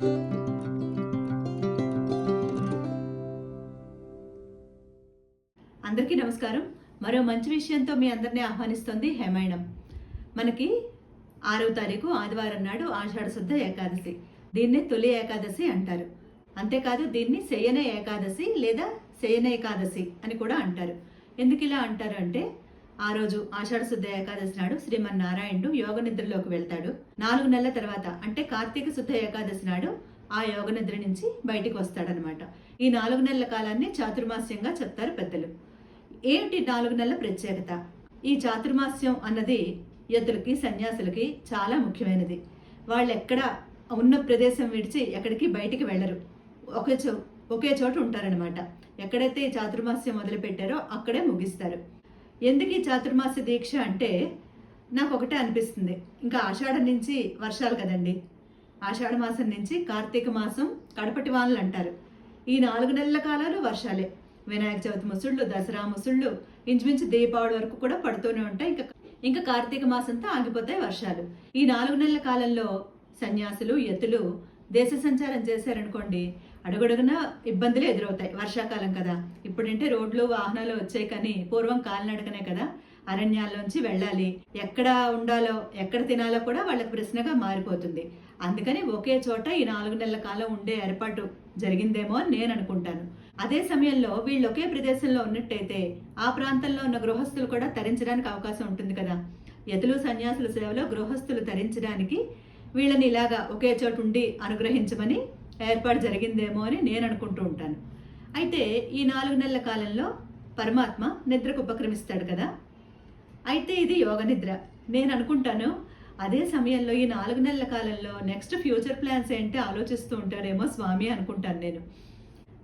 అందరికీ నమస్కారం. మరో మంచి విషయంతో మీ అందరినీ ఆహ్వానిస్తుంది హేమాయణం. మనకి ఆరవ తారీఖు ఆదివారం నాడు ఆషాఢ శుద్ధ ఏకాదశి. దీన్నే తొలి ఏకాదశి అంటారు. అంతేకాదు దీన్ని శయన ఏకాదశి లేదా శయన ఏకాదశి అని కూడా అంటారు. ఎందుకు ఇలా అంటారు అంటే ఆ రోజు ఆషాఢ శుద్ధ ఏకాదశి నాడు శ్రీమన్నారాయణుడు యోగ నిద్రలోకి వెళ్తాడు. నాలుగు నెలల తర్వాత అంటే కార్తీక శుద్ధ ఏకాదశి నాడు ఆ యోగ నిద్ర నుంచి బయటికి వస్తాడనమాట ఈ నాలుగు నెలల కాలాన్ని చాతుర్మాస్యంగా చెప్తారు పెద్దలు. ఏమిటి నాలుగు నెలల ప్రత్యేకత? ఈ చాతుర్మాస్యం అన్నది యతులకి సన్యాసులకి చాలా ముఖ్యమైనది. వాళ్ళు ఎక్కడ ఉన్న ప్రదేశం విడిచి ఎక్కడికి బయటికి వెళ్ళరు. ఒకే చో ఒకే చోట ఉంటారనమాట ఎక్కడైతే ఈ చాతుర్మాస్యం మొదలు పెట్టారో అక్కడే ముగిస్తారు. ఎందుకు ఈ చాతుర్మాస దీక్ష అంటే నాకు ఒకటే అనిపిస్తుంది. ఇంకా ఆషాఢం నుంచి వర్షాలు కదండి. ఆషాఢ మాసం నుంచి కార్తీక మాసం కడపటి వానలు అంటారు. ఈ నాలుగు నెలల కాలాలు వర్షాలే. వినాయక చవితి ముసుళ్ళు దసరా ముసుళ్ళు ఇంచుమించు దీపావళి వరకు కూడా పడుతూనే ఉంటాయి. ఇంకా ఇంకా కార్తీక మాసంతో ఆగిపోతాయి వర్షాలు. ఈ నాలుగు నెలల కాలంలో సన్యాసులు ఎత్తులు దేశ సంచారం చేశారనుకోండి అడుగడుగున ఇబ్బందులు ఎదురవుతాయి. వర్షాకాలం కదా. ఇప్పుడంటే రోడ్లు వాహనాలు వచ్చాయి కానీ పూర్వం కాలినడకనే కదా. అరణ్యాల్లోంచి వెళ్ళాలి. ఎక్కడ ఉండాలో ఎక్కడ తినాలో కూడా వాళ్ళకి ప్రశ్నగా మారిపోతుంది. అందుకని ఒకే చోట ఈ నాలుగు నెలల కాలం ఉండే ఏర్పాటు జరిగిందేమో అని నేను అనుకుంటాను. అదే సమయంలో వీళ్ళు ఒకే ప్రదేశంలో ఉన్నట్టయితే ఆ ప్రాంతంలో ఉన్న గృహస్థులు కూడా తరించడానికి అవకాశం ఉంటుంది కదా. యతులు సన్యాసుల సేవలో గృహస్థులు తరించడానికి వీళ్ళని ఇలాగా ఒకే చోట ఉండి అనుగ్రహించమని ఏర్పాటు జరిగిందేమో అని నేను అనుకుంటూ ఉంటాను. అయితే ఈ నాలుగు నెలల కాలంలో పరమాత్మ నిద్రకు ఉపక్రమిస్తాడు కదా. అయితే ఇది యోగ నిద్ర. నేను అనుకుంటాను అదే సమయంలో ఈ నాలుగు నెలల కాలంలో నెక్స్ట్ ఫ్యూచర్ ప్లాన్స్ ఏంటి ఆలోచిస్తూ ఉంటాడేమో స్వామి అనుకుంటాను నేను.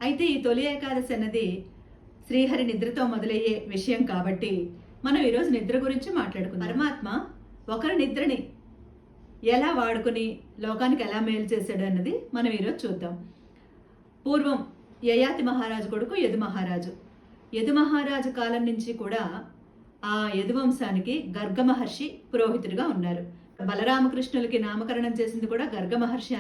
అయితే ఈ తొలి ఏకాదశి అన్నది శ్రీహరి నిద్రతో మొదలయ్యే విషయం కాబట్టి మనం ఈరోజు నిద్ర గురించి మాట్లాడుకుందాం. పరమాత్మ ఒకరి నిద్రని ఎలా వాడుకుని లోకానికి ఎలా మేలు చేశాడు అన్నది మనం ఈరోజు చూద్దాం. పూర్వం యయాతి మహారాజు కొడుకు యదు మహారాజు. యదు మహారాజు కాలం నుంచి కూడా ఆ యదువంశానికి గర్గ మహర్షి పురోహితుడిగా ఉన్నారు. బలరామకృష్ణులకి నామకరణం చేసింది కూడా గర్గ మహర్షి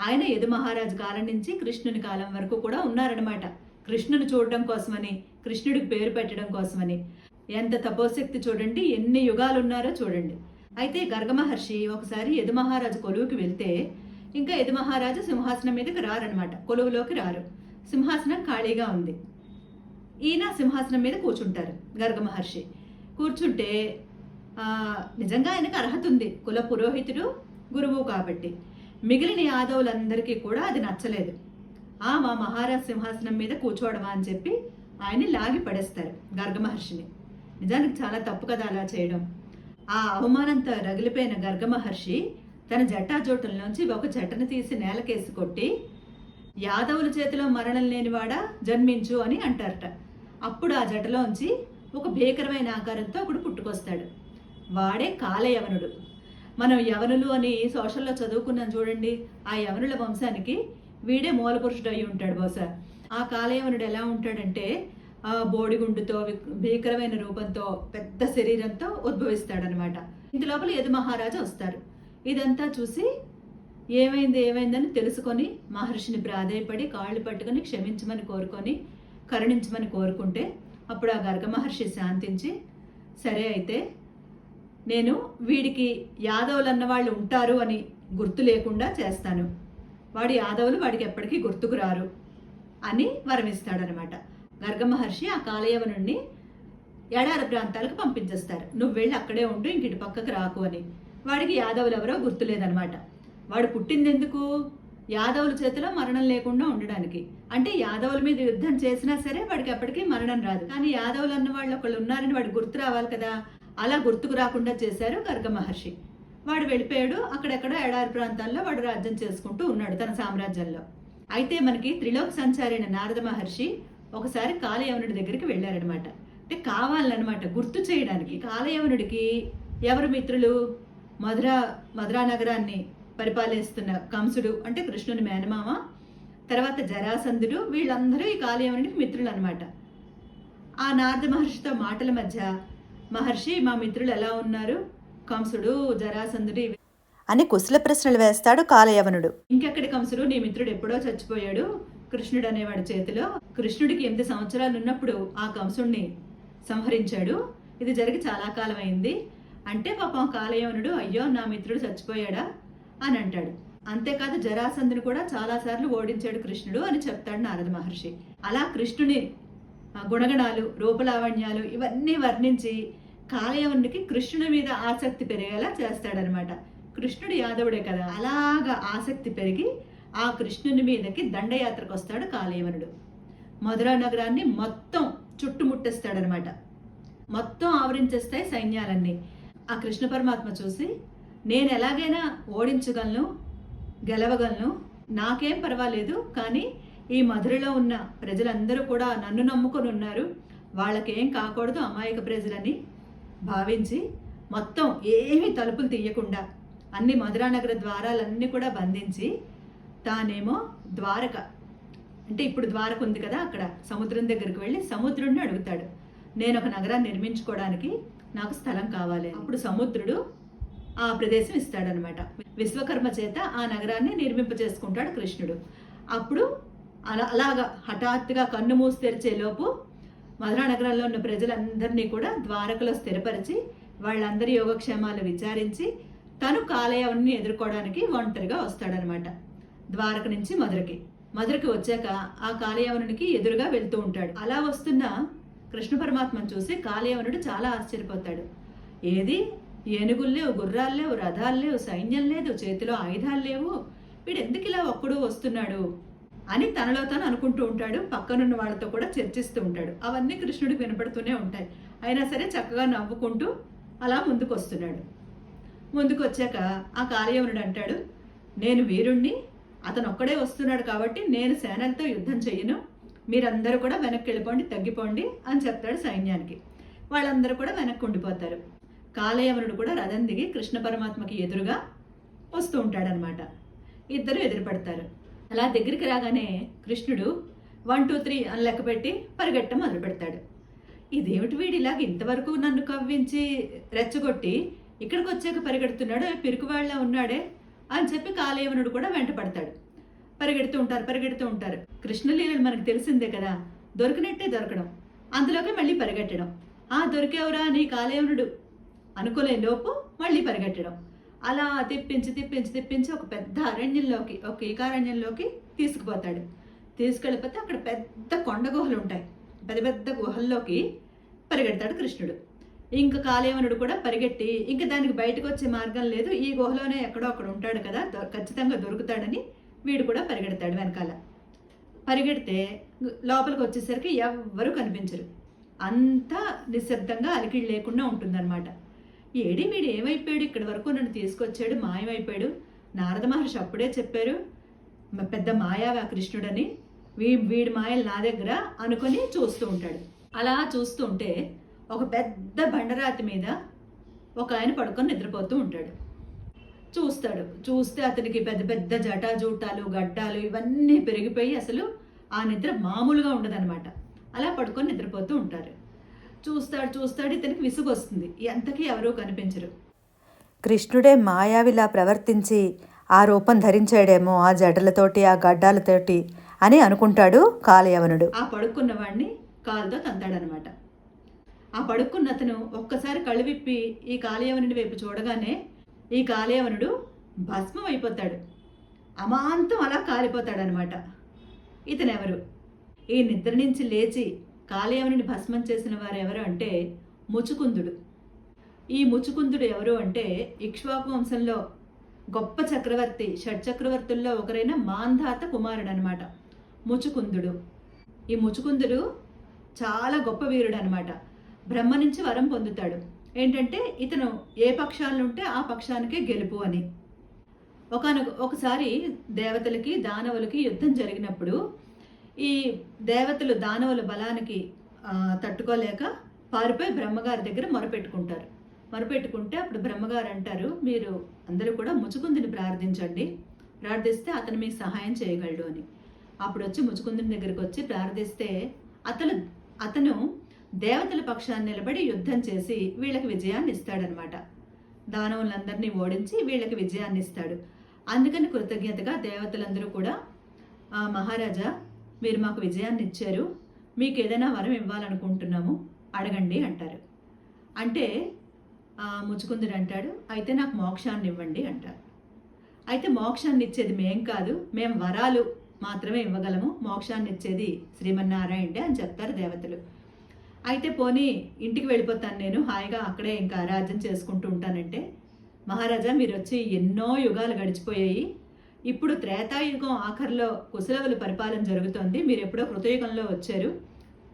ఆయన యదు మహారాజు కాలం నుంచి కృష్ణుని కాలం వరకు కూడా ఉన్నారనమాట కృష్ణుని చూడడం కోసమని కృష్ణుడికి పేరు పెట్టడం కోసమని. ఎంత తపోశక్తి చూడండి ఎన్ని యుగాలు ఉన్నారో చూడండి. అయితే గర్గమహర్షి ఒకసారి యదుమహారాజు కొలువుకి వెళ్తే ఇంకా యదుమహారాజు సింహాసనం మీదకి రారనమాట కొలువులోకి రారు. సింహాసనం ఖాళీగా ఉంది. ఈయన సింహాసనం మీద కూర్చుంటారు గర్గమహర్షి కూర్చుంటే నిజంగా ఆయనకు అర్హత ఉంది. కుల పురోహితుడు గురువు కాబట్టి. మిగిలిన యాదవులందరికీ కూడా అది నచ్చలేదు. ఆ మా మహారాజ్ సింహాసనం మీద కూర్చోవడమా అని చెప్పి ఆయన్ని లాగి పడేస్తారు గర్గమహర్షిని నిజానికి చాలా తప్పు కదా అలా చేయడం. ఆ అవమానంతో రగిలిపోయిన గర్గమహర్షి తన జటాజోటుల్లోంచి ఒక జటను తీసి నేలకేసి కొట్టి యాదవుల చేతిలో మరణం లేనివాడా జన్మించు అని అంటారట. అప్పుడు ఆ జటలోంచి ఒక భీకరమైన ఆకారంతో ఒకడు పుట్టుకొస్తాడు. వాడే కాలయవనుడు. మనం యవనులు అని సోషల్లో చదువుకున్నాం చూడండి. ఆ యవనుల వంశానికి వీడే మూల పురుషుడు అయి ఉంటాడు బహుశా. ఆ కాలయవనుడు ఎలా ఉంటాడంటే బోడిగుండుతో భీకరమైన రూపంతో పెద్ద శరీరంతో ఉద్భవిస్తాడనమాట ఇంత లోపల యదు మహారాజా వస్తారు. ఇదంతా చూసి ఏమైంది ఏమైందని తెలుసుకొని మహర్షిని ప్రాధేయపడి కాళ్ళు పట్టుకొని క్షమించమని కోరుకొని కరుణించమని కోరుకుంటే అప్పుడు ఆ గర్గ మహర్షి శాంతించి సరే అయితే నేను వీడికి యాదవులు అన్న వాళ్ళు ఉంటారు అని గుర్తు లేకుండా చేస్తాను. వాడి యాదవులు వాడికి ఎప్పటికీ గుర్తుకు రారు అని వరమిస్తాడనమాట గర్గ మహర్షి ఆ కాలయవనుణ్ణి ఎడారి ప్రాంతాలకు పంపించేస్తారు. నువ్వు వెళ్ళి అక్కడే ఉండు ఇంక ఇటు పక్కకు రాకు అని. వాడికి యాదవులు ఎవరో గుర్తులేదనమాట. వాడు పుట్టింది ఎందుకు యాదవుల చేతిలో మరణం లేకుండా ఉండడానికి. అంటే యాదవుల మీద యుద్ధం చేసినా సరే వాడికి ఎప్పటికీ మరణం రాదు. కానీ యాదవులు అన్న వాళ్ళు ఒకళ్ళు ఉన్నారని వాడికి గుర్తు రావాలి కదా. అలా గుర్తుకు రాకుండా చేశారు గర్గ మహర్షి. వాడు వెళ్ళిపోయాడు. అక్కడెక్కడో ఎడారి ప్రాంతాల్లో వాడు రాజ్యం చేసుకుంటూ ఉన్నాడు తన సామ్రాజ్యంలో. అయితే మనకి త్రిలోక్ సంచారి అయిన నారద మహర్షి ఒకసారి కాలయవనుడి దగ్గరికి వెళ్ళారనమాట అంటే కావాలన్నమాట గుర్తు చేయడానికి. కాలయవనుడికి ఎవరు మిత్రులు? మధుర మధురా నగరాన్ని పరిపాలిస్తున్న కంసుడు అంటే కృష్ణుని మేనమామ తర్వాత జరాసంధుడు వీళ్ళందరూ ఈ కాలయవనుడికి మిత్రులు అనమాట ఆ నారద మహర్షితో మాటల మధ్య మహర్షి మా మిత్రులు ఎలా ఉన్నారు? కంసుడు జరాసంధుడు అని కుశల ప్రశ్నలు వేస్తాడు కాలయవనుడు ఇంకెక్కడి కంసుడు? నీ మిత్రుడు ఎప్పుడో చచ్చిపోయాడు. కృష్ణుడు అనేవాడి చేతిలో కృష్ణుడికి ఎనిమిది సంవత్సరాలు ఉన్నప్పుడు ఆ కంసుణ్ణి సంహరించాడు. ఇది జరిగి చాలా కాలం అయింది అంటే పాపం కాలయవనుడు అయ్యో నా మిత్రుడు చచ్చిపోయాడా? అని అంటాడు. అంతేకాదు జరాసంధుని కూడా చాలాసార్లు ఓడించాడు కృష్ణుడు అని చెప్తాడు నారద మహర్షి. అలా కృష్ణుని గుణగణాలు రూపలావణ్యాలు ఇవన్నీ వర్ణించి కాలయవనుడికి కృష్ణుడి మీద ఆసక్తి పెరిగేలా చేస్తాడనమాట కృష్ణుడు యాదవుడే కదా అలాగా ఆసక్తి పెరిగి ఆ కృష్ణుని మీదకి దండయాత్రకు వస్తాడు కాలేవనుడు మధురా నగరాన్ని మొత్తం చుట్టుముట్టేస్తాడనమాట. మొత్తం ఆవరించేస్తాయి సైన్యాలన్నీ. ఆ కృష్ణ పరమాత్మ చూసి నేను ఎలాగైనా ఓడించగలను గెలవగలను నాకేం పర్వాలేదు కానీ ఈ మధురలో ఉన్న ప్రజలందరూ కూడా నన్ను నమ్ముకొని ఉన్నారు. వాళ్ళకేం కాకూడదు అమాయక ప్రజలని భావించి మొత్తం ఏమీ తలుపులు తీయకుండా అన్ని మధురానగర ద్వారాలన్నీ కూడా బంధించి తానేమో ద్వారక. అంటే ఇప్పుడు ద్వారక ఉంది కదా అక్కడ సముద్రం దగ్గరికి వెళ్ళి సముద్రుడిని అడుగుతాడు. నేను ఒక నగరాన్ని నిర్మించుకోవడానికి నాకు స్థలం కావాలి. అప్పుడు సముద్రుడు ఆ ప్రదేశం ఇస్తాడనమాట. విశ్వకర్మ చేత ఆ నగరాన్ని నిర్మింప చేసుకుంటాడు కృష్ణుడు. అప్పుడు అలా అలాగా హఠాత్తుగా కన్ను మూసి తెరిచే లోపు మధురా నగరంలో ఉన్న ప్రజలందరినీ కూడా ద్వారకలో స్థిరపరిచి వాళ్ళందరి యోగక్షేమాలు విచారించి తను కాలేయాన్ని ఎదుర్కోవడానికి ఒంటరిగా వస్తాడనమాట. ద్వారక నుంచి మధురకి. మధురకి వచ్చాక ఆ కాలయవనునికి ఎదురుగా వెళ్తూ ఉంటాడు. అలా వస్తున్న కృష్ణ పరమాత్మను చూసి కాళయవనుడు చాలా ఆశ్చర్యపోతాడు. ఏది? ఏనుగులు లేవు గుర్రాలు లేవు రథాలు లేవు సైన్యం లేదు చేతిలో ఆయుధాలు లేవు. వీడు ఎందుకు ఇలా ఒక్కడు వస్తున్నాడు? అని తనలో తను అనుకుంటూ ఉంటాడు. పక్కనున్న వాళ్ళతో కూడా చర్చిస్తూ ఉంటాడు. అవన్నీ కృష్ణుడికి వినపడుతూనే ఉంటాయి. అయినా సరే చక్కగా నవ్వుకుంటూ అలా ముందుకు వస్తున్నాడు ముందుకు వచ్చాక ఆ కాళయవనుడు అంటాడు నేను వీరుణ్ణి అతను ఒక్కడే వస్తున్నాడు కాబట్టి నేను సేనలతో యుద్ధం చెయ్యను మీరందరూ కూడా వెనక్కి వెళ్ళిపోండి తగ్గిపోండి అని చెప్తాడు సైన్యానికి. వాళ్ళందరూ కూడా వెనక్కి ఉండిపోతారు కాలయవనుడు కూడా రథం దిగి కృష్ణ పరమాత్మకి ఎదురుగా వస్తూ ఉంటాడనమాట. ఇద్దరు ఎదురుపడతారు. అలా దగ్గరికి రాగానే కృష్ణుడు వన్ టూ త్రీ అని లెక్క పెట్టి పరిగెట్టం మొదలు పెడతాడు. ఇదేమిటి వీడు ఇలాగ ఇంతవరకు నన్ను కవ్వించి రెచ్చగొట్టి ఇక్కడికి వచ్చాక పరిగెడుతున్నాడు? పిరుకువాళ్ళ ఉన్నాడే. అని చెప్పి కాలేవనుడు కూడా వెంటపడతాడు పరిగెడుతూ ఉంటారు పరిగెడుతూ ఉంటారు. కృష్ణలీలలు మనకు తెలిసిందే కదా దొరికినట్టే దొరకడం. అందులోకి మళ్ళీ పరిగెట్టడం. ఆ దొరికేవరా నీ కాలేవనుడు అనుకోలే లోపు మళ్ళీ పరిగెట్టడం. అలా తిప్పించి తిప్పించి తిప్పించి ఒక పెద్ద అరణ్యంలోకి ఒక ఏకారణ్యంలోకి తీసుకుపోతాడు. తీసుకెళ్ళిపోతే అక్కడ పెద్ద కొండ గుహలు ఉంటాయి. పెద్ద పెద్ద గుహల్లోకి పరిగెడతాడు కృష్ణుడు. ఇంకా కాలేవనుడు కూడా పరిగెట్టి ఇంకా దానికి బయటకు వచ్చే మార్గం లేదు. ఈ గుహలోనే ఎక్కడో అక్కడ ఉంటాడు కదా ఖచ్చితంగా దొరుకుతాడని వీడు కూడా పరిగెడతాడు వెనకాల. పరిగెడితే లోపలికి వచ్చేసరికి ఎవ్వరూ కనిపించరు. అంతా నిశ్శబ్దంగా అలికిడి లేకుండా ఉంటుందన్నమాట. ఏడి వీడు ఏమైపోయాడు? ఇక్కడి వరకు నన్ను తీసుకొచ్చాడు మాయమైపోయాడు. నారద మహర్షి అప్పుడే చెప్పారు పెద్ద మాయావా కృష్ణుడని. వీ వీడి మాయలు నా దగ్గర అనుకొని చూస్తూ ఉంటాడు. అలా చూస్తూ ఉంటే ఒక పెద్ద బండరాతి మీద ఒక ఆయన పడుకొని నిద్రపోతూ ఉంటాడు. చూస్తాడు. చూస్తే అతనికి పెద్ద పెద్ద జటాజూటాలు గడ్డాలు ఇవన్నీ పెరిగిపోయి అసలు ఆ నిద్ర మామూలుగా ఉండదన్నమాట. అలా పడుకొని నిద్రపోతూ ఉంటారు. చూస్తాడు చూస్తాడు ఇతనికి విసుగు వస్తుంది ఎంతకీ ఎవరూ కనిపించరు. కృష్ణుడే మాయావిలా ప్రవర్తించి ఆ రూపం ధరించాడేమో ఆ జడలతోటి ఆ గడ్డాలతోటి అని అనుకుంటాడు కాలయవనుడు. ఆ పడుకున్న వాడిని కాలుతో తంతాడనమాట ఆ పడుకున్న అతను ఒక్కసారి కళ్ళు విప్పి ఈ కాళయవనుడి వైపు చూడగానే ఈ కాళయవనుడు భస్మం అయిపోతాడు అమాంతం అలా కాలిపోతాడనమాట. ఇతనెవరు? ఈ నిద్ర నుంచి లేచి కాళయవనుని భస్మం చేసిన వారు ఎవరు అంటే ముచుకుందుడు. ఈ ముచుకుందుడు ఎవరు అంటే ఇక్ష్వాకు వంశంలో గొప్ప చక్రవర్తి షడ్చక్రవర్తుల్లో ఒకరైన మాంధాత కుమారుడు అనమాట ముచుకుందుడు. ఈ ముచుకుందుడు చాలా గొప్ప వీరుడు అనమాట బ్రహ్మ నుంచి వరం పొందుతాడు. ఏంటంటే ఇతను ఏ పక్షాలు ఉంటే ఆ పక్షానికే గెలుపు అని. ఒకనొక ఒకసారి దేవతలకి దానవులకి యుద్ధం జరిగినప్పుడు ఈ దేవతలు దానవుల బలానికి తట్టుకోలేక పారిపోయి బ్రహ్మగారి దగ్గర మొరపెట్టుకుంటారు. మొరపెట్టుకుంటే అప్పుడు బ్రహ్మగారు అంటారు మీరు అందరూ కూడా ముచుకుందిని ప్రార్థించండి. ప్రార్థిస్తే అతను మీకు సహాయం చేయగలడు అని. అప్పుడు వచ్చి ముచుకుందిని దగ్గరికి వచ్చి ప్రార్థిస్తే అతను అతను దేవతల పక్షాన్ని నిలబడి యుద్ధం చేసి వీళ్ళకి విజయాన్ని ఇస్తాడనమాట దానవులందరినీ ఓడించి వీళ్ళకి విజయాన్ని ఇస్తాడు అందుకని కృతజ్ఞతగా దేవతలందరూ కూడా మహారాజా మీరు మాకు విజయాన్ని ఇచ్చారు మీకు ఏదైనా వరం ఇవ్వాలనుకుంటున్నాము. అడగండి అంటారు. అంటే ఆ, అంటాడు అయితే నాకు మోక్షాన్ని ఇవ్వండి అంటారు. అయితే మోక్షాన్ని ఇచ్చేది మేం కాదు మేం వరాలు మాత్రమే ఇవ్వగలము. మోక్షాన్ని ఇచ్చేది శ్రీమన్నారాయణే అని చెప్తారు దేవతలు. అయితే పోనీ ఇంటికి వెళ్ళిపోతాను నేను. హాయిగా అక్కడే ఇంకా రాజ్యం చేసుకుంటూ ఉంటానంటే మహారాజా మీరు వచ్చి ఎన్నో యుగాలు గడిచిపోయాయి. ఇప్పుడు త్రేతాయుగం ఆఖరిలో కుశలవుల పరిపాలన జరుగుతోంది. మీరు ఎప్పుడో కృతయుగంలో వచ్చారు.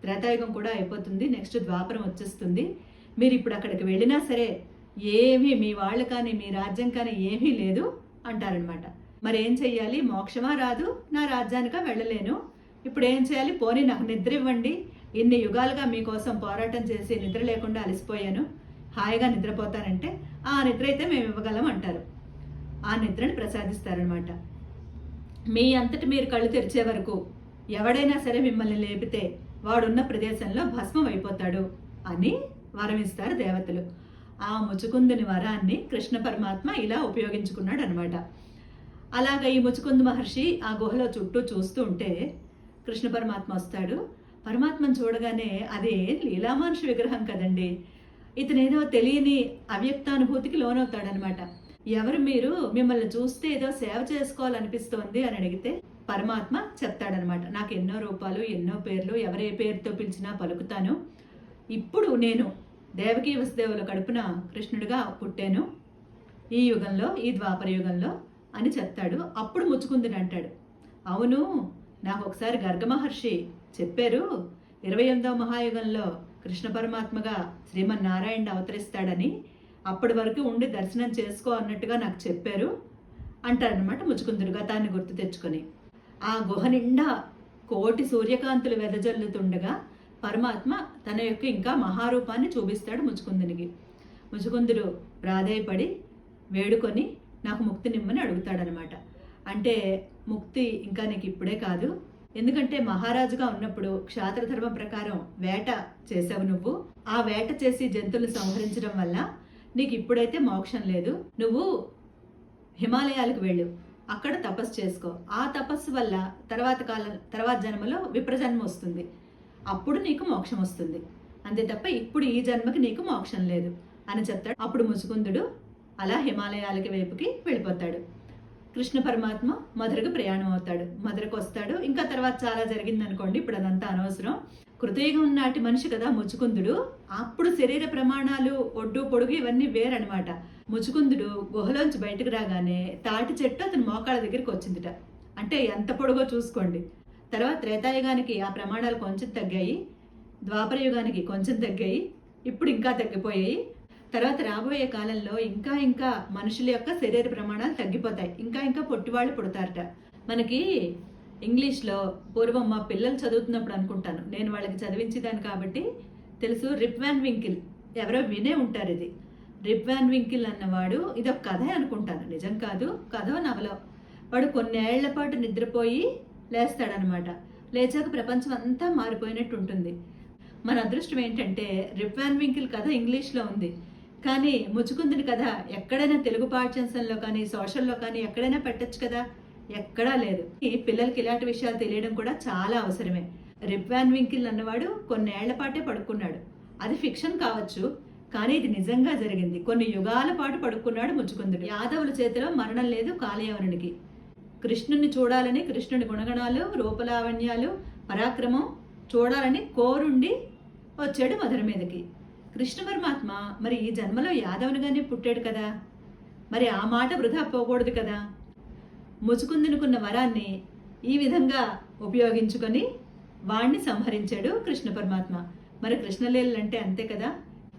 త్రేతాయుగం కూడా అయిపోతుంది. నెక్స్ట్ ద్వాపరం వచ్చేస్తుంది. మీరు ఇప్పుడు అక్కడికి వెళ్ళినా సరే ఏమీ మీ వాళ్ళు కానీ మీ రాజ్యం కానీ ఏమీ లేదు అంటారనమాట. మరి ఏం చెయ్యాలి? మోక్షమా రాదు? నా రాజ్యానిక వెళ్ళలేను. ఇప్పుడు ఏం చేయాలి? పోనీ నాకు నిద్ర ఇవ్వండి. ఇన్ని యుగాలుగా మీకోసం పోరాటం చేసి నిద్ర లేకుండా అలసిపోయాను? హాయిగా నిద్రపోతానంటే ఆ నిద్ర అయితే మేము ఇవ్వగలం అంటారు. ఆ నిద్రను ప్రసాదిస్తారనమాట మీ అంతటి మీరు కళ్ళు తెరిచే వరకు ఎవడైనా సరే మిమ్మల్ని లేపితే వాడున్న ప్రదేశంలో భస్మం అయిపోతాడు అని వరమిస్తారు దేవతలు. ఆ ముచుకుందుని వరాన్ని కృష్ణ పరమాత్మ ఇలా ఉపయోగించుకున్నాడు అనమాట అలాగ ఈ ముచుకుందు మహర్షి ఆ గుహలో చుట్టూ చూస్తూ ఉంటే కృష్ణ పరమాత్మ వస్తాడు. పరమాత్మను చూడగానే అదే లీలామానుష విగ్రహం కదండి. ఇతనేదో తెలియని అవ్యక్తానుభూతికి లోనవుతాడనమాట. ఎవరు మీరు? మిమ్మల్ని చూస్తే ఏదో సేవ చేసుకోవాలనిపిస్తోంది అని అడిగితే పరమాత్మ చెప్తాడనమాట. నాకు ఎన్నో రూపాలు ఎన్నో పేర్లు ఎవరే పేరుతో పిలిచినా పలుకుతాను. ఇప్పుడు నేను దేవకీ వసుదేవుల కడుపున కృష్ణుడిగా పుట్టాను. ఈ యుగంలో ఈ ద్వాపర యుగంలో అని చెప్తాడు. అప్పుడు ముచ్చుకుందని అంటాడు. అవును నాకు ఒకసారి గర్గమహర్షి చెప్పారు. ఇరవై ఎనిమిదవ మహాయుగంలో కృష్ణ పరమాత్మగా శ్రీమన్నారాయణ అవతరిస్తాడని అప్పటి వరకు ఉండి దర్శనం చేసుకో అన్నట్టుగా నాకు చెప్పారు. అంటారనమాట ముచ్చుకుందుడు గతాన్ని గుర్తు తెచ్చుకొని. ఆ గుహ నిండా కోటి సూర్యకాంతులు వెదజల్లుతుండగా పరమాత్మ తన యొక్క ఇంకా మహారూపాన్ని చూపిస్తాడు ముచుకుందునికి. ముచుకుందుడు ప్రాధేయపడి వేడుకొని నాకు ముక్తి నిమ్మని అడుగుతాడనమాట అంటే ముక్తి ఇంకా నీకు ఇప్పుడే కాదు. ఎందుకంటే మహారాజుగా ఉన్నప్పుడు క్షాత్రధర్మం ప్రకారం వేట చేసావు నువ్వు. ఆ వేట చేసి జంతువులు సంహరించడం వల్ల నీకు ఇప్పుడైతే మోక్షం లేదు. నువ్వు హిమాలయాలకు వెళ్ళు. అక్కడ తపస్సు చేసుకో. ఆ తపస్సు వల్ల తర్వాత కాలం తర్వాత జన్మలో విప్రజన్మ వస్తుంది. అప్పుడు నీకు మోక్షం వస్తుంది. అంతే తప్ప ఇప్పుడు ఈ జన్మకి నీకు మోక్షం లేదు. అని చెప్తాడు. అప్పుడు ముసుకుందుడు అలా హిమాలయాలకి వైపుకి వెళ్ళిపోతాడు. కృష్ణ పరమాత్మ మధురకు ప్రయాణం అవుతాడు. మధురకు వస్తాడు. ఇంకా తర్వాత చాలా జరిగింది అనుకోండి ఇప్పుడు అదంతా అనవసరం. కృతయుగం నాటి మనిషి కదా ముచుకుందుడు. అప్పుడు శరీర ప్రమాణాలు ఒడ్డు పొడుగు ఇవన్నీ వేరనమాట ముచుకుందుడు గుహలోంచి బయటకు రాగానే తాటి చెట్టు అతని మోకాళ్ళ దగ్గరికి వచ్చిందిట. అంటే ఎంత పొడుగో చూసుకోండి. తర్వాత త్రేతాయుగానికి ఆ ప్రమాణాలు కొంచెం తగ్గాయి. ద్వాపర యుగానికి కొంచెం తగ్గాయి. ఇప్పుడు ఇంకా తగ్గిపోయాయి. తర్వాత రాబోయే కాలంలో ఇంకా ఇంకా మనుషుల యొక్క శరీర ప్రమాణాలు తగ్గిపోతాయి. ఇంకా ఇంకా పొట్టివాళ్ళు పుడతారట. మనకి ఇంగ్లీష్లో పూర్వం మా పిల్లలు చదువుతున్నప్పుడు అనుకుంటాను. నేను వాళ్ళకి చదివించేదాన్ని కాబట్టి తెలుసు రిప్ వ్యాన్ వింకిల్. ఎవరో వినే ఉంటారు ఇది. రిప్ వ్యాన్ వింకిల్ అన్నవాడు ఇది ఒక కథ అనుకుంటాను. నిజం కాదు కథ నవలో. వాడు కొన్నేళ్ళ పాటు నిద్రపోయి లేస్తాడనమాట. లేచాక ప్రపంచం అంతా మారిపోయినట్టు ఉంటుంది మన అదృష్టం ఏంటంటే రిప్ వ్యాన్ వింకిల్ కథ ఇంగ్లీష్లో ఉంది. కానీ ముచ్చుకుందిని కదా ఎక్కడైనా తెలుగు పాఠ్యాంశంలో కానీ సోషల్లో కానీ ఎక్కడైనా పెట్టచ్చు కదా? ఎక్కడా లేదు. ఈ పిల్లలకి ఇలాంటి విషయాలు తెలియడం కూడా చాలా అవసరమే. రిప్ వ్యాన్ వింకిల్ అన్నవాడు కొన్నేళ్ళ పాటే పడుకున్నాడు. అది ఫిక్షన్ కావచ్చు కానీ ఇది నిజంగా జరిగింది. కొన్ని యుగాల పాటు పడుకున్నాడు ముచ్చుకుందుడు యాదవుల చేతిలో మరణం లేదు కాళయవనుడికి కృష్ణుని చూడాలని కృష్ణుని గుణగణాలు రూపలావణ్యాలు పరాక్రమం చూడాలని కోరుండి వచ్చాడు మధుర మీదకి. కృష్ణ పరమాత్మ మరి ఈ జన్మలో యాదవునిగానే పుట్టాడు కదా? మరి ఆ మాట వృధా పోకూడదు కదా? ముచుకుందునుకున్న వరాన్ని ఈ విధంగా ఉపయోగించుకొని వాణ్ణి సంహరించాడు కృష్ణ పరమాత్మ మరి కృష్ణలీలలు అంటే అంతే కదా?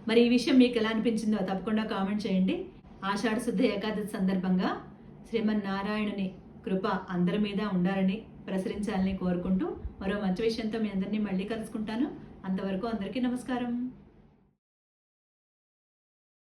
మరి ఈ విషయం మీకు ఎలా అనిపించిందో తప్పకుండా కామెంట్ చేయండి. ఆషాఢ శుద్ధ ఏకాదశి సందర్భంగా శ్రీమన్నారాయణుని కృప అందరి మీద ఉండాలని ప్రసరించాలని కోరుకుంటూ మరో మంచి విషయంతో మీ అందరినీ మళ్ళీ కలుసుకుంటాను. అంతవరకు అందరికీ నమస్కారం.